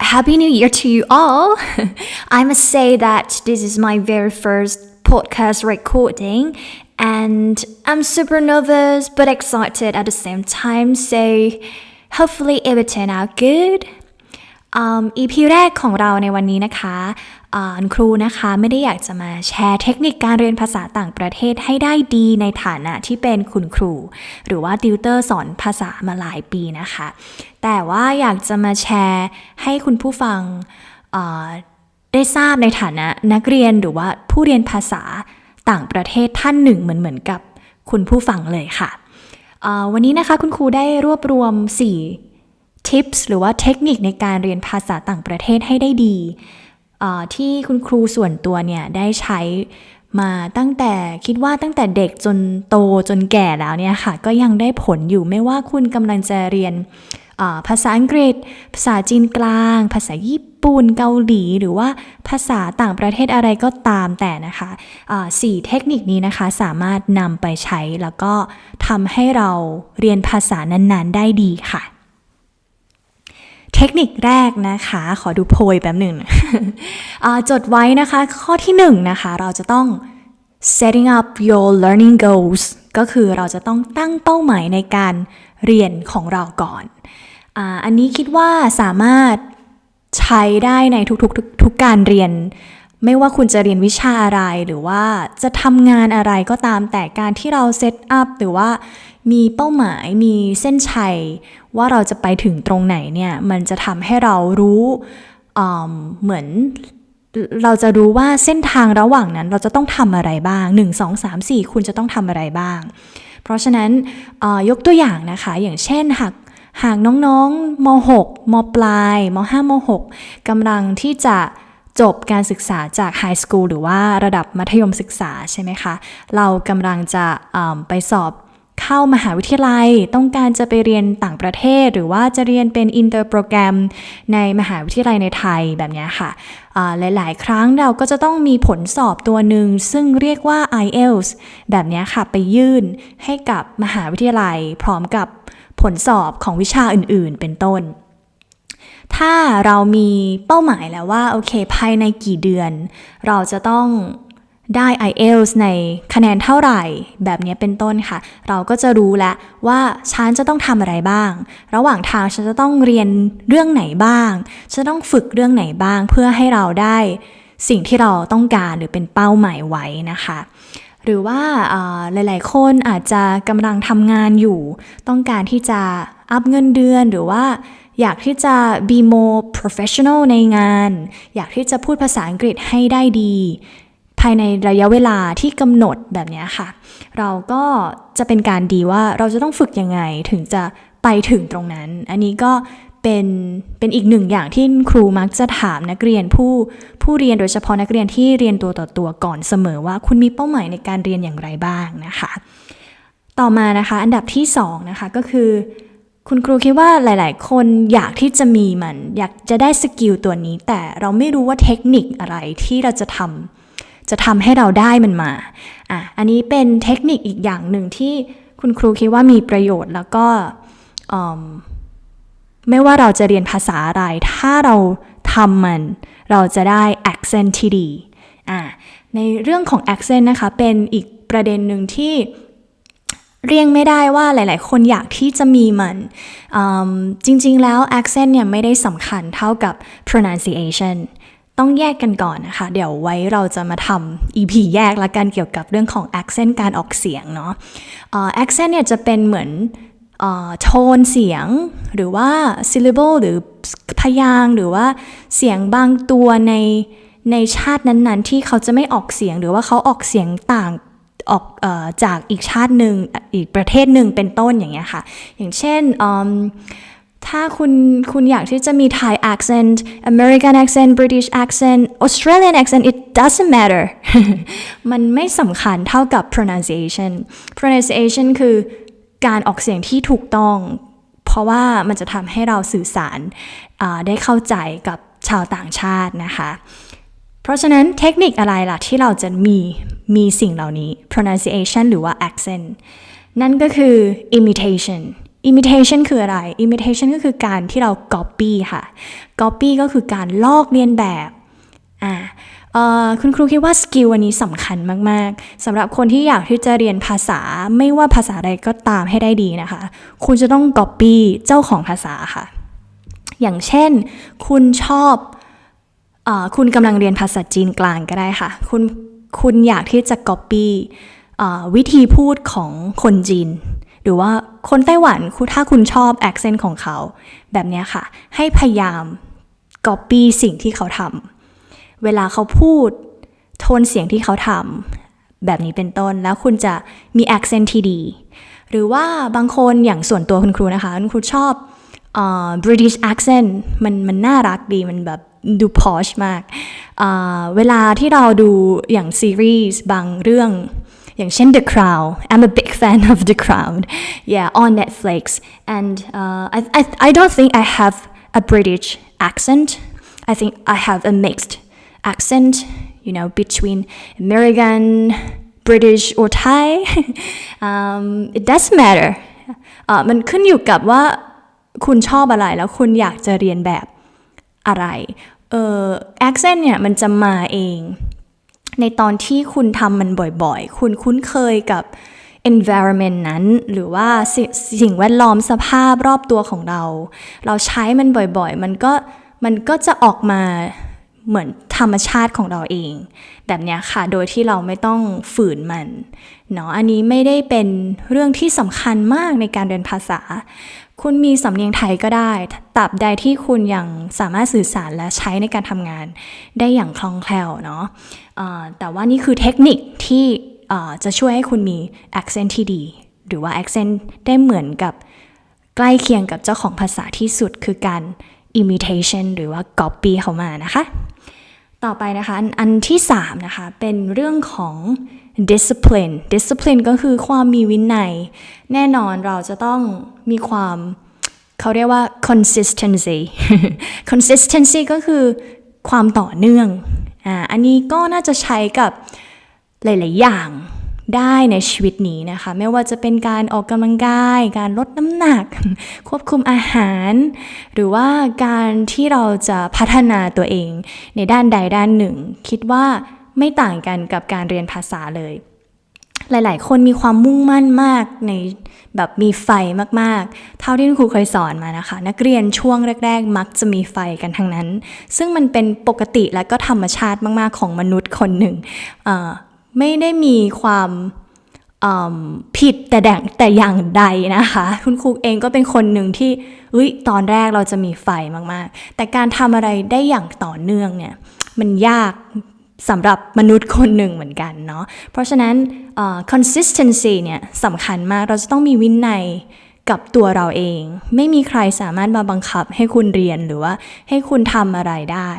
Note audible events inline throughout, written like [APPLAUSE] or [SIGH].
happy new year to you all [LAUGHS] I must say that this is my very first podcast recording and I'm super nervous but excited at the same time so hopefully it will turn out good um, EP แรกของเราในวันนี้นะคะอ่า คุณครูนะคะไม่ได้อยากจะมาแชร์เทคนิคการเรียนภาษาต่างประเทศให้ได้ดีในฐานะที่เป็นคุณครู หรือว่าติวเตอร์สอนภาษามาหลายปีนะคะ แต่ว่าอยากจะมาแชร์ให้คุณผู้ฟังได้ทราบในฐานะนักเรียนหรือว่าผู้เรียนภาษาต่างประเทศท่านหนึ่งเหมือนเหมือนกับคุณผู้ฟังเลยค่ะ วันนี้นะคะคุณครูได้รวบรวม 4 tips หรือว่าเทคนิคในการเรียนภาษาต่างประเทศให้ได้ดี ที่คุณครูส่วนตัวเนี่ยได้ใช้มาตั้งแต่คิดว่าตั้งแต่เด็กจนโตจนแก่แล้วเนี่ยค่ะ ก็ยังได้ผลอยู่ไม่ว่าคุณกำลังจะเรียนภาษาอังกฤษ ภาษาจีนกลาง ภาษาญี่ปุ่นเกาหลี หรือว่าภาษาต่างประเทศอะไรก็ตามแต่นะคะอ่าสี่เทคนิคนี้นะคะสามารถนำไปใช้แล้วก็ทำให้เราเรียนภาษานั้นๆ ได้ดีค่ะ เทคนิคแรกนะคะ ขอดูโพยแป๊บหนึ่ง จดไว้นะคะ ข้อที่หนึ่งนะคะ เราจะต้อง setting up your learning goals ก็คือเราจะต้องตั้งเป้าหมายในการเรียนของเราก่อนออันนี้คิดว่าสามารถใช้ได้ในทุกๆทุกทุกการเรียน ไม่ว่าคุณจะเรียนวิชาอะไรหรือว่าจะทำงานอะไรก็ตามแต่การที่เราเซตอัพหรือว่ามีเป้าหมายมีเส้นชัย ว่าเราจะไปถึงตรงไหนเนี่ย มันจะทำให้เรารู้ เหมือนเราจะรู้ว่าเส้นทางระหว่างนั้นเราจะต้องทำอะไรบ้าง 1 2 3 4 คุณจะต้องทำอะไรบ้าง เพราะฉะนั้นยกตัวอย่างนะคะ อย่างเช่นหากหากน้องๆม 6 มปลายม 5 ม 6 กำลังที่จะจบการศึกษาจากไฮสคูลหรือว่าระดับมัธยมศึกษาใช่ไหมคะ เรากำลังจะไปสอบ เข้ามหาวิทยาลัย ต้องการจะไปเรียนต่างประเทศ หรือว่าจะเรียนเป็นอินเตอร์โปรแกรมในมหาวิทยาลัยในไทยแบบนี้ค่ะหลาย ๆ ครั้งเราก็จะต้องมีผลสอบตัวหนึ่ง ซึ่งเรียกว่า IELTS แบบนี้ค่ะ ไปยื่นให้กับมหาวิทยาลัย พร้อมกับผลสอบของวิชาอื่น ๆ เป็นต้น ถ้าเรามีเป้าหมายแล้วว่า โอเค ภายในกี่เดือน เราจะต้อง ได้ IELTS ในคะแนนเท่าไหร่ แบบนี้เป็นต้นค่ะ เราก็จะรู้แล้วว่าฉันจะต้องทำอะไรบ้าง ระหว่างทางฉันจะต้องเรียนเรื่องไหนบ้าง ฉันต้องฝึกเรื่องไหนบ้าง เพื่อให้เราได้สิ่งที่เราต้องการหรือเป็นเป้าหมายไว้นะคะ หรือว่าอ่าหลาย ๆ คนอาจจะกำลังทำงานอยู่ ต้องการที่จะอัพเงินเดือนหรือว่าอยากที่จะ be more professional ในงาน อยากที่จะพูดภาษาอังกฤษให้ได้ดี ภายในระยะเวลาที่กำหนดแบบนี้ค่ะ เราก็จะเป็นการดีว่าเราจะต้องฝึกยังไงถึงจะไปถึงตรงนั้น อันนี้ก็เป็นเป็นอีกหนึ่งอย่างที่ครูมักจะถามนักเรียนผู้ผู้เรียนโดยเฉพาะนักเรียนที่เรียนตัวต่อตัวก่อนเสมอว่าคุณมีเป้าหมายในการเรียนอย่างไรบ้างนะคะ ต่อมานะคะ อันดับที่สองนะคะก็คือ คุณครูคิดว่าหลาย ๆ คนอยากที่จะมีมัน อยากจะได้สกิลตัวนี้ แต่เราไม่รู้ว่าเทคนิคอะไรที่เราจะทำ จะทำให้เราได้มันมาอะอันนี้เป็นเทคนิคอีกอย่างหนึ่งที่คุณครูคิดว่ามีประโยชน์แล้วก็ไม่ว่าเราจะเรียนภาษาอะไร ถ้าเราทำมัน เราจะได้ accent ที่ดีอะในเรื่องของ accent นะคะ เป็นอีกประเด็นหนึ่งที่เรียงไม่ได้ว่าหลาย ๆ คนอยากที่จะมีมัน จริง ๆ แล้ว accent เนี่ยไม่ได้สำคัญเท่ากับ pronunciation ต้องแยกกันก่อนนะคะ เดี๋ยวไว้เราจะมาทำ EP แยกละกันเกี่ยวกับเรื่องของ accent การออกเสียงเนาะ accent เนี่ยจะเป็นเหมือนโทนเสียงหรือว่า syllable หรือพยางหรือว่าเสียงบางตัวในในชาตินั้นๆ ที่เขาจะไม่ออกเสียงหรือว่าเขาออกเสียงต่างออกอจากอีกชาติหนึ่งอีกประเทศหนึ่งเป็นต้นอย่างเงี้ยค่ะ อย่างเช่น ถ้าคุณคุณอยากที่จะมี Thai accent American accent British accent Australian accent it doesn't matter มันไม่สำคัญเท่ากับ pronunciation pronunciation คือการออกเสียงที่ถูกต้อง เพราะว่ามันจะทำให้เราสื่อสารได้เข้าใจกับชาวต่างชาตินะคะ เพราะฉะนั้นเทคนิคอะไรล่ะที่เราจะมีมีสิ่งเหล่านี้ pronunciation หรือว่า accent นั่นก็คือ imitation imitation คืออะไร imitation ก็คือการที่เรา copy ค่ะ copy ก็คือการลอกเลียนแบบอ่าคุณครูคิดว่าสกิลอันนี้สำคัญมาก ๆสำหรับคนที่อยากที่จะเรียนภาษาไม่ว่าภาษาใดก็ตามให้ได้ดีนะคะ คุณจะต้อง copy เจ้าของภาษาค่ะ อย่างเช่น คุณชอบอคุณกำลังเรียนภาษาจีนกลางก็ได้ค่ะ คุณคุณอยากที่จะ copy วิธีพูดของคนจีน หรือว่าคนไต้หวันคุณถ้าคุณชอบ accent ของเขา แบบนี้ค่ะ ให้พยายาม copy สิ่งที่เขาทำเวลาเขาพูดโทนเสียงที่เขาทำแบบนี้เป็นต้นแล้วคุณจะมี accent ที่ดี หรือว่าบางคนอย่างส่วนตัวคุณครูนะคะ คุณครูชอบอ่อ British accent มันมันน่ารักดีมันแบบดู posh มากอ่อเวลาที่เราดูอย่างซีรีส์บางเรื่อง อย่างเช่น The Crown I'm a big [LAUGHS] fan of The Crown yeah on Netflix and uh, I, I I don't think I have a British accent I think I have a mixed accent you know between American British or Thai [LAUGHS] um, it doesn't matter เอ่อมันขึ้นอยู่กับว่าคุณชอบอะไรแล้วคุณอยากจะเรียนแบบอะไร เอ่อ accent เนี่ยมันจะมาเอง ในตอนที่คุณทำมันบ่อยๆ คุณคุ้นเคยกับ environment นั้น หรือว่าสสิ่งแวดล้อมสภาพรอบตัวของเรา เราใช้มันบ่อยๆ มันก็มันก็จะออกมา เหมือนธรรมชาติของเราเอง แบบนี้ค่ะ โดยที่เราไม่ต้องฝืนมันเนาะอันนี้ไม่ได้เป็นเรื่องที่สำคัญมากในการเรียนภาษา คุณมีสำเนียงไทยก็ได้ตราบใดที่คุณยังสามารถสื่อสารและใช้ในการทำงานได้อย่างคล่องแคล่วเนาะแต่ว่านี่คือเทคนิคที่จะช่วยให้คุณมี accent ที่ดี หรือว่า accent ได้เหมือนกับใกล้เคียงกับเจ้าของภาษาที่สุดคือการ imitation หรือว่า copy เขามานะคะ ต่อไปนะคะอันอันที่3นะคะเป็นเรื่องของ discipline discipline ก็คือความมีวินัย แน่นอนเราจะต้องมีความเขาเรียกว่า consistency consistency ก็คือความต่อเนื่องอ่าอันนี้ก็น่าจะใช้กับหลาย ๆ อย่าง ได้ในชีวิตนี้นะคะ ไม่ว่าจะเป็นการออกกำลังกาย การลดน้ำหนัก ควบคุมอาหาร หรือว่าการที่เราจะพัฒนาตัวเอง ในด้านใดด้านหนึ่ง คิดว่าไม่ต่างกันกับการเรียนภาษาเลย หลาย ๆ คนมีความมุ่งมั่นมากในแบบมีไฟมาก ๆ เท่าที่คุณครูเคยสอนมานะคะ นักเรียนช่วงแรก ๆ มักจะมีไฟกันทั้งนั้น ซึ่งมันเป็นปกติและก็ธรรมชาติมาก ๆ ของมนุษย์คนหนึ่งเไม่ได้มีความผิดแต่แดงแต่อย่างใดนะคะ คุณครูเองก็เป็นคนหนึ่งที่เฮ้ยตอนแรกเราจะมีไฟมากๆ แต่การทำอะไรได้อย่างต่อเนื่องเนี่ยมันยากสำหรับมนุษย์คนหนึ่งเหมือนกันเนาะเพราะฉะนั้นเอ่อ consistency เนี่ยสำคัญมากเราจะต้องมีวินัยกับตัวเราเอง ไม่มีใครสามารถมาบังคับให้คุณเรียนหรือว่าให้คุณทำอะไรได้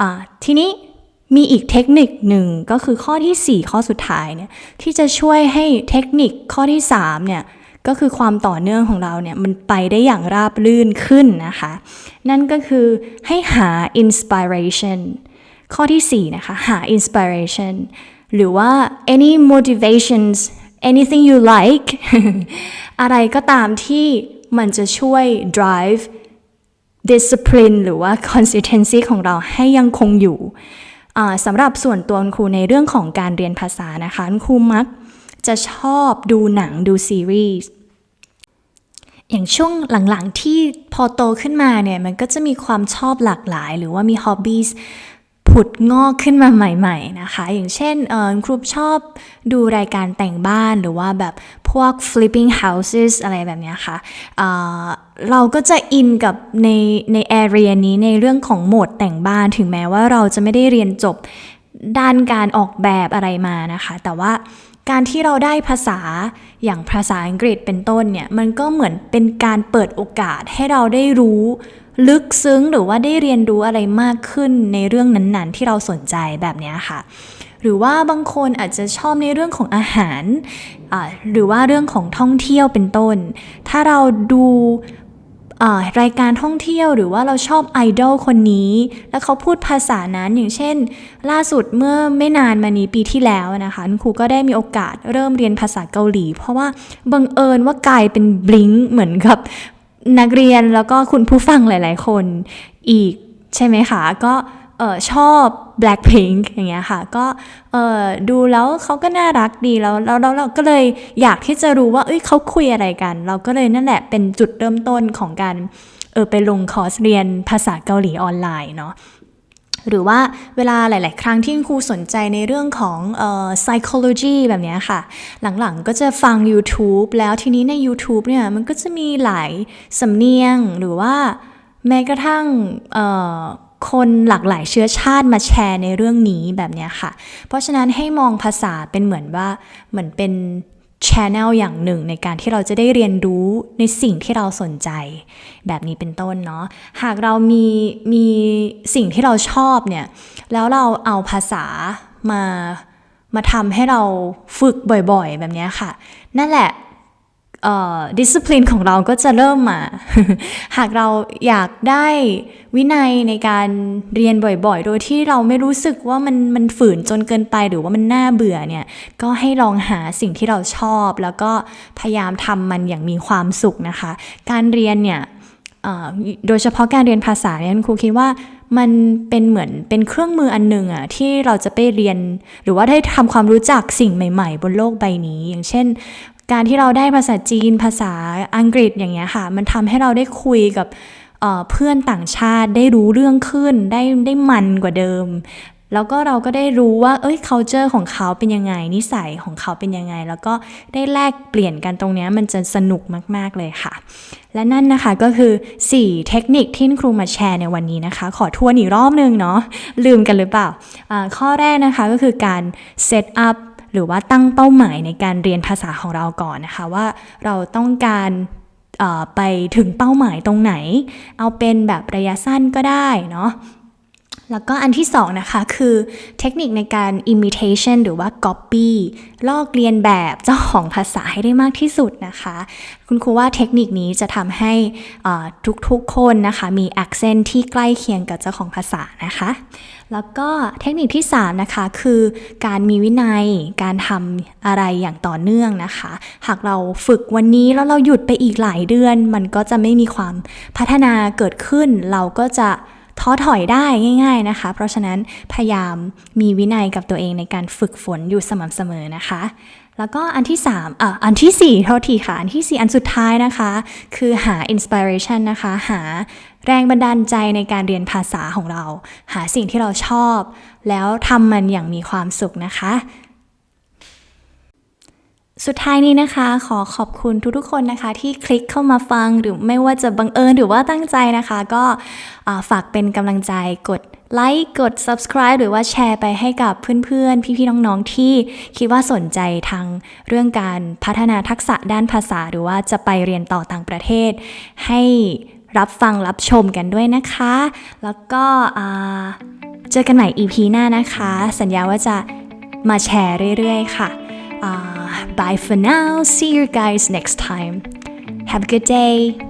อ่าทีนี้ มีอีกเทคนิคหนึ่งก็คือข้อที่ 4 ข้อสุดท้ายเนี่ยที่จะช่วยให้เทคนิคข้อที่3เนี่ยก็คือความต่อเนื่องของเราเนี่ยมันไปได้อย่างราบรื่นขึ้นนะคะ นั่นก็คือให้หา inspiration ข้อที่ 4 นะคะ หา inspiration หรือว่า any motivations anything you like อะไรก็ตามที่มันจะช่วย drive discipline หรือว่า consistency ของเราให้ยังคงอยู่ สำหรับส่วนตัวคุณครูในเรื่องของการเรียนภาษานะคะคุณครูมักจะชอบดูหนังดูซีรีส์อย่างช่วงหลังๆที่พอโตขึ้นมาเนี่ย มันก็จะมีความชอบหลากหลาย หรือว่ามีฮ็อบบี้ ผุดงอกขึ้นมาใหม่ ๆนะคะ อย่างเช่นครูชอบดูรายการแต่งบ้านหรือว่าแบบพวก flipping houses อะไรแบบนี้ค่ะเราก็จะอินกับในใน area นี้ในเรื่องของโหมดแต่งบ้านถึงแม้ว่าเราจะไม่ได้เรียนจบด้านการออกแบบอะไรมานะคะ แต่ว่า การที่เราได้ภาษาอย่างภาษาอังกฤษเป็นต้นเนี่ยมันก็เหมือนเป็นการเปิดโอกาสให้เราได้รู้ลึกซึ้งหรือว่าได้เรียนรู้อะไรมากขึ้นในเรื่องนั้นๆ ที่เราสนใจแบบนี้ค่ะ หรือว่าบางคนอาจจะชอบในเรื่องของอาหาร หรือว่าเรื่องของท่องเที่ยวเป็นต้น ถ้าเราดู รายการท่องเที่ยวหรือว่าเราชอบไอดอลคนนี้ แล้วเขาพูดภาษานั้นอย่างเช่น ล่าสุดเมื่อไม่นานมานี้ปีที่แล้วนะคะคุณครูก็ได้มีโอกาสเริ่มเรียนภาษาเกาหลี เพราะว่าบังเอิญว่ากลายเป็นบลิงเหมือนกับนักเรียนแล้วก็คุณผู้ฟังหลาย ๆ คนอีกใช่ไหมคะก็ออชอบ Blackpink อย่างเงี้ยค่ะ ก็เออดูแล้วเขาก็น่ารักดีแล้วแล้วเราก็เลยอยากที่จะรู้ว่าเอ้ยเขาคุยอะไรกัน เราก็เลยนั่นแหละเป็นจุดเริ่มต้นของการเออไปลงคอร์สเรียนภาษาเกาหลีออนไลน์เนาะหรือว่าเวลาหลาย ๆ ครั้งที่ครูสนใจในเรื่องของเอ่อ psychology แบบเนี้ยค่ะ หลัง ๆ ก็จะฟัง YouTube แล้วทีนี้ใน YouTube เนี่ย มันก็จะมีหลายสำเนียงหรือว่าแม้กระทั่งเอ่อ คนหลากหลายเชื้อชาติมาแชร์ในเรื่องนี้แบบนี้ค่ะ เพราะฉะนั้นให้มองภาษาเป็นเหมือนว่าเหมือนเป็น channel อย่างหนึ่งในการที่เราจะได้เรียนรู้ในสิ่งที่เราสนใจ แบบนี้เป็นต้นเนาะหากเรามีมีสิ่งที่เราชอบเนี่ยแล้วเราเอาภาษามามาทำให้เราฝึกบ่อยๆ แบบนี้ค่ะ นั่นแหละ ดิส c พลินของเราก็จะเริ่มมา หากเราอยากได้วินัยในการเรียนบ่อยๆ โดยที่เราไม่รู้สึกว่ามันมันฝืนจนเกินไปหรือว่ามันน่าเบื่อเนี่ย ก็ให้ลองหาสิ่งที่เราชอบ แล้วก็พยายามทำมันอย่างมีความสุขนะคะ การเรียนเนี่ยโดยเฉพาะการเรียนภาษาเนี่ยครูคิดว่ามันเป็นเหมือนเป็นเครื่องมืออันหนึ่งอะที่เราจะไปเรียน หรือว่าได้ทำความรู้จักสิ่งใหม่ ๆ บนโลกใบนี้ อย่างเช่น การที่เราได้ภาษาจีนภาษาอังกฤษอย่างเงี้ยค่ะ มันทำให้เราได้คุยกับเเพื่อนต่างชาติได้รู้เรื่องขึ้นได้ได้มันกว่าเดิม แล้วก็เราก็ได้รู้ว่า เอ้ย culture ของเขาเป็นยังไง นิสัยของเขาเป็นยังไง แล้วก็ได้แลกเปลี่ยนกันตรงเนี้ยมันจะสนุกมากๆเลยค่ะ และนั่นนะคะก็คือ 4 เทคนิคที่ครูมาแชร์ในวันนี้นะคะ ขอทวนอีกรอบนึงเนาะลืมกันหรือเปล่า ข้อแรกนะคะก็คือการ set up หรือว่าตั้งเป้าหมายในการเรียนภาษาของเราก่อนนะคะว่าเราต้องการไปถึงเป้าหมายตรงไหน เอาเป็นแบบระยะสั้นก็ได้เนาะ แล้วก็อันที่สองนะคะคือเทคนิคในการ imitation หรือว่า copy ลอกเลียนแบบเจ้าของภาษาให้ได้มากที่สุดนะคะ คุณครูว่าเทคนิคนี้จะทำให้ทุกๆคนนะคะ มี accent ที่ใกล้เคียงกับเจ้าของภาษานะคะ แล้วก็เทคนิคที่3นะคะคือการมีวินัยการทำอะไรอย่างต่อเนื่องนะคะ หากเราฝึกวันนี้แล้วเราหยุดไปอีกหลายเดือน มันก็จะไม่มีความพัฒนาเกิดขึ้นเราก็จะ ท้อถอยได้ง่าย ๆนะคะ เพราะฉะนั้นพยายามมีวินัยกับตัวเองในการฝึกฝนอยู่สม่ำเสมอนะคะ แล้วก็อันที่3อะอันที่ 4 เท่าทีค่ะ อันที่ 4 อันสุดท้ายนะคะ คือหา inspiration นะคะ หาแรงบันดาลใจในการเรียนภาษาของเรา หาสิ่งที่เราชอบ แล้วทำมันอย่างมีความสุขนะคะ สุดท้ายนี้นะคะขอขอบคุณทุกๆคนนะคะที่คลิกเข้ามาฟังหรือไม่ว่าจะบังเอิญหรือว่าตั้งใจนะคะ ก็ฝากเป็นกำลังใจกดไลค์กด subscribe หรือว่าแชร์ไปให้กับเพื่อนๆ พี่ๆ น้องๆ ที่คิดว่าสนใจทางเรื่องการพัฒนาทักษะด้านภาษา หรือว่าจะไปเรียนต่อต่างประเทศ ให้รับฟังรับชมกันด้วยนะคะ แล้วก็เจอกันใหม่ EP หน้านะคะ สัญญาว่าจะมาแชร์เรื่อยๆ ค่ะ bye for now. See you guys next time. Have a good day.